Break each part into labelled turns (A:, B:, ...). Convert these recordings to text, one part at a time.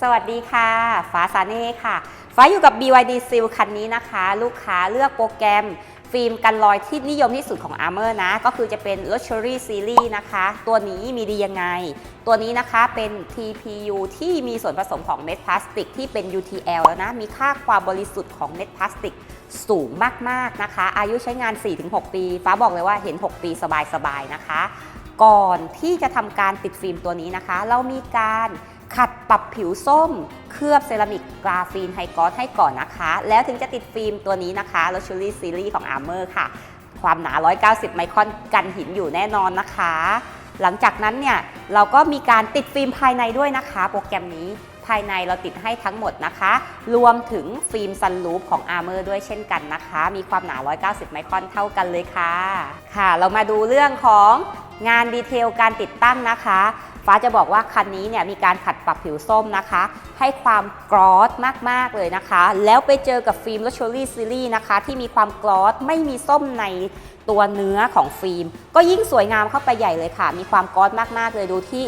A: สวัสดีค่ะฟ้าซาเน่ค่ะ ฟ้าอยู่กับ BYD Seal คันนี้นะคะ ลูกค้าเลือกโปรแกรมฟิล์มกันรอยที่นิยมที่สุดของ Armor นะ ก็คือจะเป็น Luxury Series นะคะ ตัวนี้มีดียังไง ตัวนี้นะคะเป็น TPU ที่มีส่วนผสมของเม็ดพลาสติกที่เป็น UTL แล้วนะ มีค่าความบริสุทธิ์ของเม็ดพลาสติกสูงมาก ๆ นะคะ อายุใช้งาน 4-6 ปี ฟ้าบอกเลยว่าเห็น 6 ปีสบาย ๆ นะคะ ก่อนที่จะทำการติดฟิล์มตัวนี้นะคะ เรามีการ ขัดปรับผิวส้ม เคลือบเซรามิกกราฟีนไฮกอสให้ก่อนนะคะ แล้วถึงจะติดฟิล์มตัวนี้นะคะ Luxury Series ของ Armor ค่ะ ความหนา 190 ไมครอนกันหินอยู่แน่นอนนะคะ หลังจากนั้นเนี่ยเราก็มีการติดฟิล์มภายในด้วยนะคะ โปรแกรมนี้ภายในเราติดให้ทั้งหมดนะคะ รวมถึงฟิล์มซันรูฟของ Armor ด้วยเช่นกันนะคะ มีความหนา 190 ไมครอนเท่ากันเลยค่ะ ค่ะ เรามาดูเรื่องของงานดีเทลการติดตั้งนะคะ ฟ้าจะบอกว่าคันนี้เนี่ยมีการขัดปรับผิวส้มนะคะ ให้ความกรอสมากๆเลยนะคะ แล้วไปเจอกับฟิล์ม Luxury Series นะคะ ที่มีความกรอสไม่มีส้มในตัวเนื้อของฟิล์ม ก็ยิ่งสวยงามเข้าไปใหญ่เลยค่ะ มีความกรอสมากๆเลยดูที่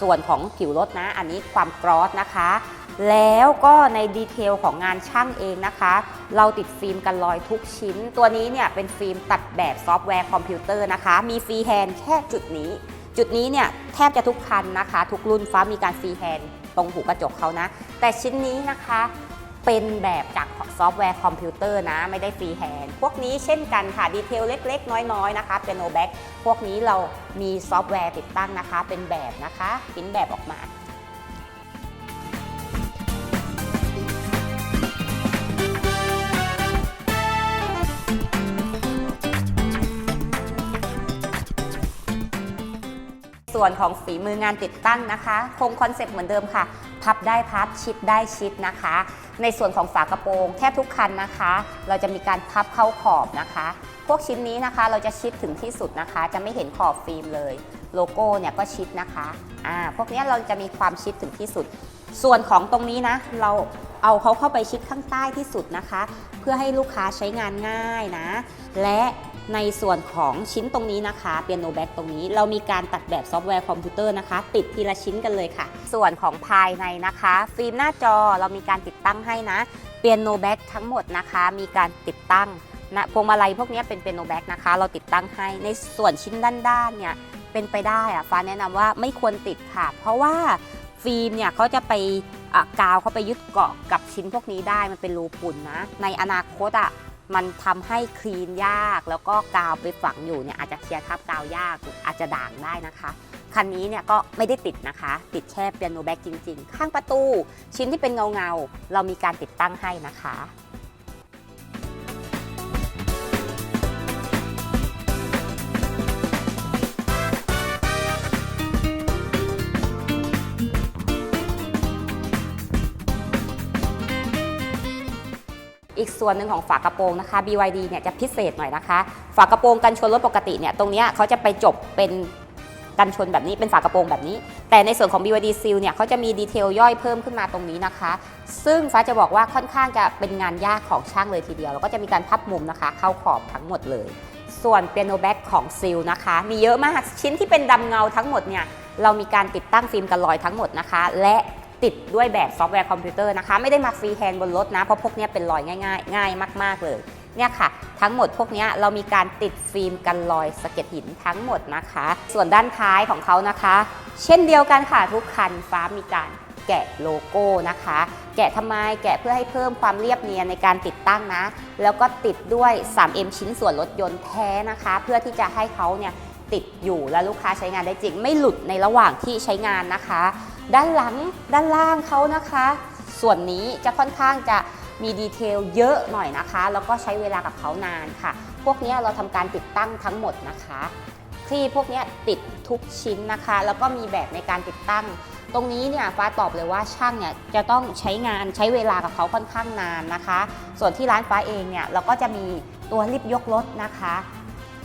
A: ส่วนของผิวรถนะ อันนี้ความกรอสนะคะ แล้วก็ในดีเทลของงานช่างเองนะคะ เราติดฟิล์มกันรอยทุกชิ้น ตัวนี้เนี่ยเป็นฟิล์มตัดแบบซอฟต์แวร์คอมพิวเตอร์นะคะ มีฟรีแฮนด์แค่จุดนี้ จุดนี้เนี่ยแทบจะทุกคันนะคะ ทุกรุ่นฟ้ามีการฟรีแฮนด์ตรงหูกระจกเขานะ แต่ชิ้นนี้นะคะเป็นแบบจากซอฟต์แวร์คอมพิวเตอร์นะ ไม่ได้ฟรีแฮนด์พวกนี้เช่นกันค่ะ ดีเทลเล็กๆ น้อยๆ นะคะ เป็นโนแบ็กพวกนี้เรามีซอฟต์แวร์ติดตั้งนะคะ เป็นแบบนะคะพิมพ์แบบออกมา ส่วนของฝีมืองานติดตั้งนะคะคงคอนเซปต์เหมือนเดิมค่ะ พับได้พับชิดได้ชิดนะคะ ในส่วนของฝากระโปรงแทบทุกคันนะคะ เราจะมีการพับเข้าขอบนะคะ พวกชิ้นนี้นะคะเราจะชิดถึงที่สุดนะคะ จะไม่เห็นขอบฟิล์มเลย โลโก้เนี่ยก็ชิดนะคะอ่าพวกนี้เราจะมีความชิดถึงที่สุด ส่วนของตรงนี้นะเรา เอาเขาเข้าไปชิดข้างใต้ที่สุดนะคะ เพื่อให้ลูกค้าใช้งานง่ายนะ และในส่วนของชิ้นตรงนี้นะคะเปียโนแบ็กตรงนี้ เรามีการตัดแบบซอฟต์แวร์คอมพิวเตอร์นะคะ ติดทีละชิ้นกันเลยค่ะ ส่วนของภายในนะคะ ฟิล์มหน้าจอเรามีการติดตั้งให้นะเปียโนแบ็กทั้งหมดนะคะ มีการติดตั้งนะพวงมาลัยพวกนี้เป็นเปียโนแบ็กนะคะ เราติดตั้งให้ในส่วนชิ้นด้านๆเนี่ยเป็นไปได้อะฟ้าแนะนำว่าไม่ควรติดค่ะ เพราะว่าฟิล์มเนี่ยเขาจะไป กาวเขาไปยึดเกาะกับชิ้นพวกนี้ได้มันเป็นรูปุ่นนะ ในอนาคตอะมันทำให้คลีนยาก แล้วก็กาวไปฝังอยู่เนี่ยอาจจะเคลียร์ทับกาวยากอาจจะด่างได้นะคะคันนี้เนี่ยก็ไม่ได้ติดนะคะ ติดแค่เปียโนแบ็กจริง ๆ ข้างประตู ชิ้นที่เป็นเงาเงาเรามีการติดตั้งให้นะคะ ส่วนหนึ่งของฝากระโปรงนะคะ BYD เนี่ยจะพิเศษหน่อยนะคะ ฝากระโปรงกันชนรถปกติเนี่ยตรงเนี้ยเขาจะไปจบเป็นกันชนแบบนี้เป็นฝากระโปรงแบบนี้ แต่ในส่วนของ BYD Seal เนี่ยเขาจะมีดีเทลย่อยเพิ่มขึ้นมาตรงนี้นะคะ ซึ่งฟ้าจะบอกว่าค่อนข้างจะเป็นงานยากของช่างเลยทีเดียว แล้วก็จะมีการพับมุมนะคะ เข้าขอบทั้งหมดเลย ส่วนเปียโนแบ็กของซิลนะคะ มีเยอะมากชิ้นที่เป็นดำเงาทั้งหมดเนี่ยเรามีการติดตั้งฟิล์มกันรอยทั้งหมดนะคะ และ ติดด้วยแบบซอฟต์แวร์คอมพิวเตอร์นะคะ ไม่ได้มาฟรีแฮนด์บนรถนะ เพราะพวกนี้เป็นรอยง่าย ๆ ง่ายมาก ๆ เลย เนี่ยค่ะ ทั้งหมดพวกนี้เรามีการติดฟิล์มกันรอยสะเก็ดหินทั้งหมดนะคะ ส่วนด้านท้ายของเขานะคะ เช่นเดียวกันค่ะทุกคันฟ้ามีการแกะโลโก้นะคะ แกะทำไมแกะเพื่อให้เพิ่มความเรียบเนียนในการติดตั้งนะ แล้วก็ติดด้วย 3M ชิ้นส่วนรถยนต์แท้นะคะ เพื่อที่จะให้เขาเนี่ยติดอยู่และลูกค้าใช้งานได้จริง ไม่หลุดในระหว่างที่ใช้งานนะคะ ด้านหลังด้านล่างเขานะคะ ส่วนนี้จะค่อนข้างจะมีดีเทลเยอะหน่อยนะคะ แล้วก็ใช้เวลากับเขานานค่ะ พวกนี้เราทำการติดตั้งทั้งหมดนะคะที่พวกนี้ติดทุกชิ้นนะคะ แล้วก็มีแบบในการติดตั้ง ตรงนี้เนี่ยฟ้าตอบเลยว่าช่างเนี่ยจะต้องใช้งานใช้เวลากับเขาค่อนข้างนานนะคะ ส่วนที่ร้านฟ้าเองเนี่ยเราก็จะมีตัวลิฟต์ยกรถนะคะ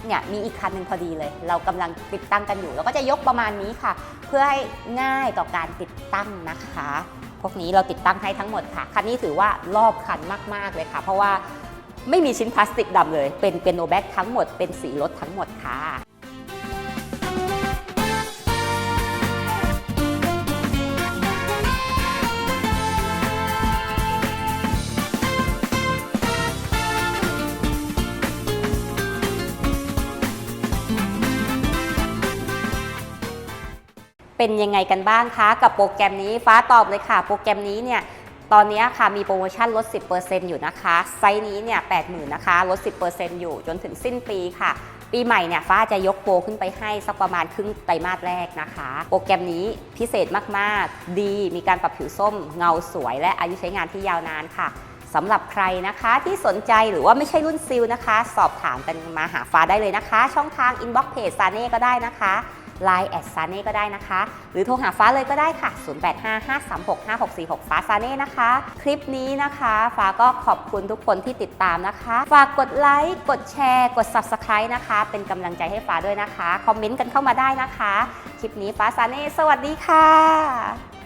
A: เนี่ยมีอีกคันหนึ่งพอดีเลย เรากำลังติดตั้งกันอยู่ เราก็จะยกประมาณนี้ค่ะ เพื่อให้ง่ายต่อการติดตั้งนะคะ พวกนี้เราติดตั้งให้ทั้งหมดค่ะ คันนี้ถือว่ารอบคันมาก ๆ เลยค่ะ เพราะว่าไม่มีชิ้นพลาสติกดำเลย เป็นเป็นโนแบ็กทั้งหมด เป็นสีรถทั้งหมดค่ะ เป็นยังไงกันบ้างคะ กับโปรแกรมนี้ฟ้าตอบเลยค่ะ โปรแกรมนี้เนี่ยตอนนี้ค่ะมีโปรโมชั่นลด 10%อยู่นะคะ ไซส์นี้เนี่ย80,000นะคะลด 10%อยู่จนถึงสิ้นปีค่ะ ปีใหม่เนี่ยฟ้าจะยกโปรขึ้นไปให้สักประมาณครึ่งไตรมาสแรกนะคะ โปรแกรมนี้พิเศษมากๆ ดีมีการปรับผิวส้มเงาสวย และอายุใช้งานที่ยาวนานค่ะสำหรับใครนะคะที่สนใจหรือว่าไม่ใช่รุ่นซิลนะคะ สอบถามกันมาหาฟ้าได้เลยนะคะ ช่องทางอินบ็อกเพจซาเน่ก็ได้นะคะ Line แอดซาเน่ก็ได้นะคะ หรือโทรหาฟ้าเลยก็ได้ค่ะ 0855365646 ฟ้าซาเน่นะคะ คลิปนี้นะคะ ฟ้าก็ขอบคุณทุกคนที่ติดตามนะคะ ฝากกดไลค์กดแชร์กด Subscribe นะคะ เป็นกำลังใจให้ฟ้าด้วยนะคะ คอมเมนต์กันเข้ามาได้นะคะ คลิปนี้ฟ้าซาเน่สวัสดีค่ะ